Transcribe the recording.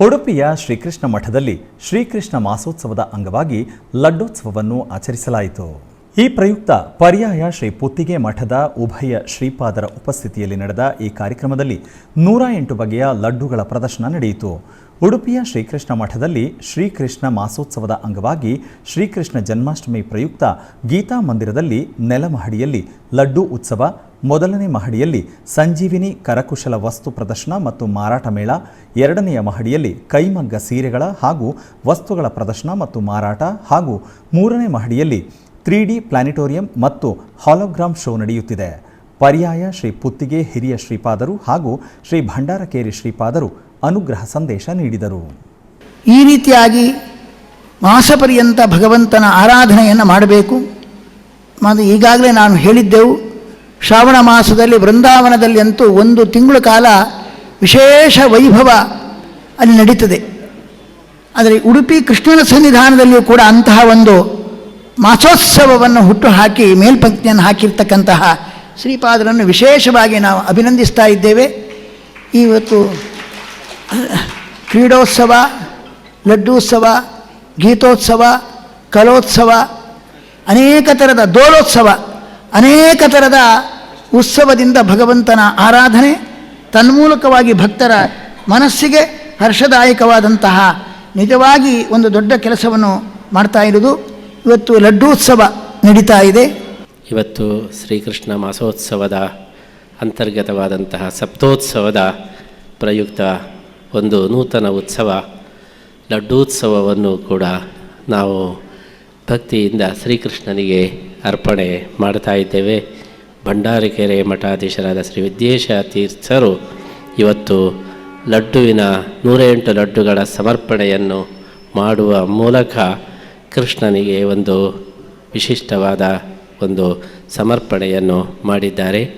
ಉಡುಪಿಯ ಶ್ರೀಕೃಷ್ಣ ಮಠದಲ್ಲಿ ಶ್ರೀಕೃಷ್ಣ ಮಾಸೋತ್ಸವದ ಅಂಗವಾಗಿ ಲಡ್ಡೋತ್ಸವವನ್ನು ಆಚರಿಸಲಾಯಿತು. ಈ ಪ್ರಯುಕ್ತ ಪರ್ಯಾಯ ಶ್ರೀ ಪುತ್ತಿಗೆ ಮಠದ ಉಭಯ ಶ್ರೀಪಾದರ ಉಪಸ್ಥಿತಿಯಲ್ಲಿ ನಡೆದ ಈ ಕಾರ್ಯಕ್ರಮದಲ್ಲಿ ನೂರ ಎಂಟು ಬಗೆಯ ಲಡ್ಡುಗಳ ಪ್ರದರ್ಶನ ನಡೆಯಿತು. ಉಡುಪಿಯ ಶ್ರೀಕೃಷ್ಣ ಮಠದಲ್ಲಿ ಶ್ರೀಕೃಷ್ಣ ಮಾಸೋತ್ಸವದ ಅಂಗವಾಗಿ ಶ್ರೀಕೃಷ್ಣ ಜನ್ಮಾಷ್ಟಮಿ ಪ್ರಯುಕ್ತ ಗೀತಾ ಮಂದಿರದಲ್ಲಿ ನೆಲಮಹಡಿಯಲ್ಲಿ ಲಡ್ಡು ಉತ್ಸವ ಮೊದಲನೇ ಮಹಡಿಯಲ್ಲಿ ಸಂಜೀವಿನಿ ಕರಕುಶಲ ವಸ್ತು ಪ್ರದರ್ಶನ ಮತ್ತು ಮಾರಾಟ ಮೇಳ, ಎರಡನೆಯ ಮಹಡಿಯಲ್ಲಿ ಕೈಮಗ್ಗ ಸೀರೆಗಳ ಹಾಗೂ ವಸ್ತುಗಳ ಪ್ರದರ್ಶನ ಮತ್ತು ಮಾರಾಟ ಹಾಗೂ ಮೂರನೇ ಮಹಡಿಯಲ್ಲಿ ತ್ರೀ ಡಿ ಪ್ಲಾನಿಟೋರಿಯಂ ಮತ್ತು ಹಾಲೋಗ್ರಾಮ್ ಶೋ ನಡೆಯುತ್ತಿದೆ. ಪರ್ಯಾಯ ಶ್ರೀ ಪುತ್ತಿಗೆ, ಹಿರಿಯ ಶ್ರೀಪಾದರು ಹಾಗೂ ಶ್ರೀ ಭಂಡಾರಕೇರಿ ಶ್ರೀಪಾದರು ಅನುಗ್ರಹ ಸಂದೇಶ ನೀಡಿದರು. ಈ ರೀತಿಯಾಗಿ ಮಾಸಪರ್ಯಂತ ಭಗವಂತನ ಆರಾಧನೆಯನ್ನು ಮಾಡಬೇಕು. ಮತ್ತು ಈಗಾಗಲೇ ನಾನು ಹೇಳಿದ್ದೆವು. ಶ್ರಾವಣ ಮಾಸದಲ್ಲಿ ವೃಂದಾವನದಲ್ಲಿ ಅಂತೂ ಒಂದು ತಿಂಗಳ ಕಾಲ ವಿಶೇಷ ವೈಭವ ಅಲ್ಲಿ ನಡೀತದೆ. ಆದರೆ ಉಡುಪಿ ಕೃಷ್ಣನ ಸನ್ನಿಧಾನದಲ್ಲಿಯೂ ಕೂಡ ಅಂತಹ ಒಂದು ಮಾಸೋತ್ಸವವನ್ನು ಹುಟ್ಟು ಹಾಕಿ ಮೇಲ್ಪಂಕ್ತಿಯನ್ನು ಹಾಕಿರ್ತಕ್ಕಂತಹ ಶ್ರೀಪಾದರನ್ನು ವಿಶೇಷವಾಗಿ ನಾವು ಅಭಿನಂದಿಸ್ತಾ ಇದ್ದೇವೆ. ಇವತ್ತು ಕ್ರೀಡೋತ್ಸವ, ಲಡ್ಡೂತ್ಸವ, ಗೀತೋತ್ಸವ, ಕಲೋತ್ಸವ, ಅನೇಕ ಥರದ ದೋಲೋತ್ಸವ ಅನೇಕ ಥರದ ಉತ್ಸವದಿಂದ ಭಗವಂತನ ಆರಾಧನೆ, ತನ್ಮೂಲಕವಾಗಿ ಭಕ್ತರ ಮನಸ್ಸಿಗೆ ಹರ್ಷದಾಯಕವಾದಂತಹ ನಿಜವಾಗಿ ಒಂದು ದೊಡ್ಡ ಕೆಲಸವನ್ನು ಮಾಡ್ತಾ ಇರುವುದು. ಇವತ್ತು ಲಡ್ಡೂತ್ಸವ ನಡೀತಾ ಇದೆ. ಇವತ್ತು ಶ್ರೀಕೃಷ್ಣ ಮಾಸೋತ್ಸವದ ಅಂತರ್ಗತವಾದಂತಹ ಸಪ್ತೋತ್ಸವದ ಪ್ರಯುಕ್ತ ಒಂದು ನೂತನ ಉತ್ಸವ, ಲಡ್ಡೂತ್ಸವವನ್ನು ಕೂಡ ನಾವು ಭಕ್ತಿಯಿಂದ ಶ್ರೀಕೃಷ್ಣನಿಗೆ ಅರ್ಪಣೆ ಮಾಡ್ತಾ ಇದ್ದೇವೆ. ಭಂಡಾರಿಕೆರೆ ಮಠಾಧೀಶರಾದ ಶ್ರೀ ವಿದ್ಯೇಶ ತೀರ್ಥರು ಇವತ್ತು ಲಡ್ಡುವಿನ ನೂರೆಂಟು ಲಡ್ಡುಗಳ ಸಮರ್ಪಣೆಯನ್ನು ಮಾಡುವ ಮೂಲಕ ಕೃಷ್ಣನಿಗೆ ಒಂದು ವಿಶಿಷ್ಟವಾದ ಒಂದು ಸಮರ್ಪಣೆಯನ್ನು ಮಾಡಿದ್ದಾರೆ.